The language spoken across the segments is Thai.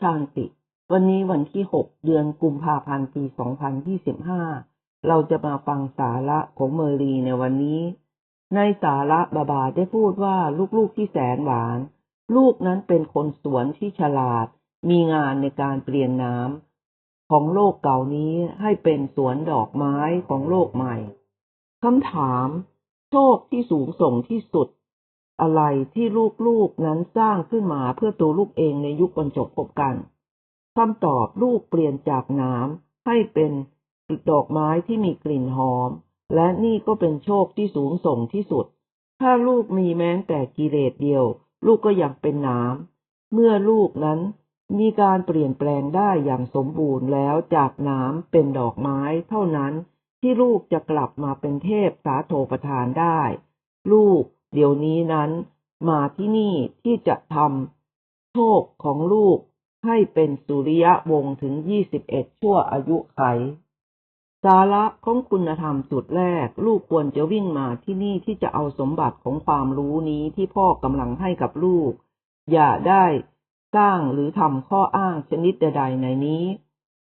ชานติ วันนี้วันที่ 6 เดือนกุมภาพันธ์ปี 2025 เราจะมาฟังสาระของเมอรีในวันนี้ ในสาระบาบาได้พูดว่าลูกๆที่แสนหวาน ลูกนั้นเป็นคนสวนที่ฉลาด มีงานในการเปลี่ยนน้ำของโลกเก่านี้ให้เป็นสวนดอกไม้ของโลกใหม่คำถาม โชคที่สูงส่งที่สุด อะไรที่ลูกๆนั้นสร้างขึ้นมาเพื่อตัวลูกเองในยุคบรรจบพบกันคำตอบลูกเปลี่ยนจากน้ำให้เป็นดอกไม้ที่มีกลิ่นหอม และนี่ก็เป็นโชคที่สูงส่งที่สุด ถ้าลูกมีแม้แต่กิเลสเดียว ลูกก็ยังเป็นน้ำเมื่อลูกนั้นมีการเปลี่ยนแปลงได้อย่างสมบูรณ์แล้วจากน้ำเป็นดอกไม้เท่านั้นที่ลูกจะกลับมาเป็นเทพสาโทประทานได้ ลูก เดี๋ยวนี้นั้นมาที่นี่ที่จะทำโชคของลูกให้เป็นสุริยะวงศ์ถึง21ชั่วอายุไข สาระของคุณธรรมจุดแรก ลูกควรจะวิ่งมาที่นี่ที่จะเอาสมบัติของความรู้นี้ที่พ่อกำลังให้กับลูก อย่าได้สร้างหรือทำข้ออ้างชนิดใดๆในนี้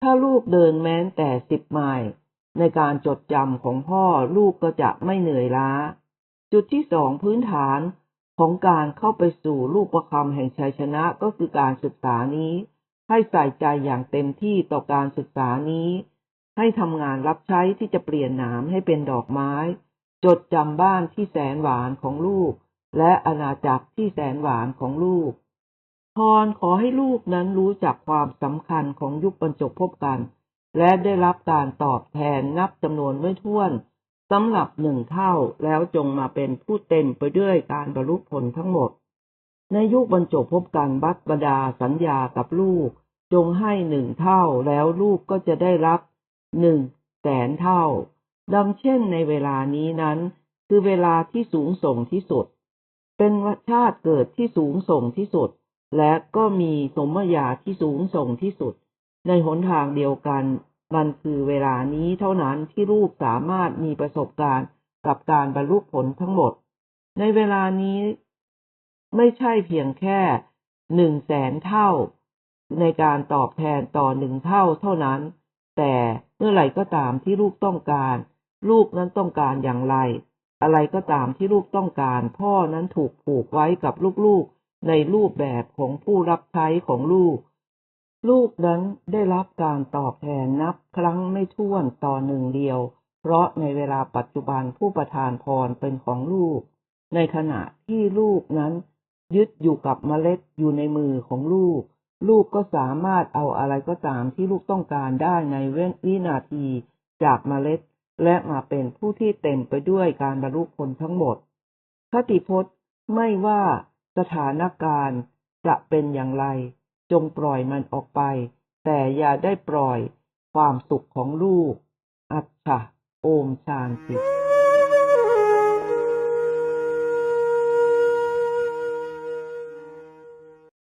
ถ้าลูกเดินแม้แต่สิบไมล์ในการจดจำของพ่อลูกก็จะไม่เหนื่อยล้า จุดที่สองพื้นฐานของการเข้าไปสู่ลูกประคำแห่งชัยชนะก็คือการศึกษานี้ ให้ใส่ใจอย่างเต็มที่ต่อการศึกษานี้ ให้ทำงานรับใช้ที่จะเปลี่ยนหนามให้เป็นดอกไม้ จดจำบ้านที่แสนหวานของลูก และอาณาจักรที่แสนหวานของลูกพรขอให้ลูกนั้นรู้จักความสำคัญของยุคบรรจบพบกัน และได้รับการตอบแทนนับจำนวนไม่ถ้วน สำหรับหนึ่งเท่าแล้วจงมาเป็นผู้เต็มไปด้วยการบรรลุผลทั้งหมด ในยุคบรรจบพบกันบัตบดาสัญญากับลูก จงให้หนึ่งเท่าแล้วลูกก็จะได้รับหนึ่งแสนเท่า ดังเช่นในเวลานี้นั้น คือเวลาที่สูงส่งที่สุด เป็นวัชาติเกิดที่สูงส่งที่สุด และก็มีสมญาที่สูงส่งที่สุด ในหนทางเดียวกัน มันคือเวลานี้เท่านั้นที่ลูกสามารถมีประสบการณ์กับการบรรลุผลทั้งหมด ในเวลานี้ไม่ใช่เพียงแค่หนึ่งแสนเท่า ในการตอบแทนต่อหนึ่งเท่าเท่านั้น แต่เมื่อไหร่ก็ตามที่ลูกต้องการ ลูกนั้นต้องการอย่างไร อะไรก็ตามที่ลูกต้องการ พ่อนั้นถูกผูกไว้กับลูกๆ ในรูปแบบของผู้รับใช้ของลูก ลูกนั้นได้รับการตอบแทนนับครั้งไม่ถ้วนต่อหนึ่งเดียว เพราะในเวลาปัจจุบันผู้ประทานพรเป็นของลูก ในขณะที่ลูกนั้น ยึดอยู่กับเมล็ดอยู่ในมือของลูก ลูกก็สามารถเอาอะไรก็ตามที่ลูกต้องการได้ในเว้นวินาทีจากเมล็ด และมาเป็นผู้ที่เต็มไปด้วยการบรรลุผลทั้งหมดคติพจน์ไม่ว่าสถานการณ์จะเป็นอย่างไร จงปล่อยมันออกไป แต่อย่าได้ปล่อยความสุขของลูก อัจฉะโอมชานติ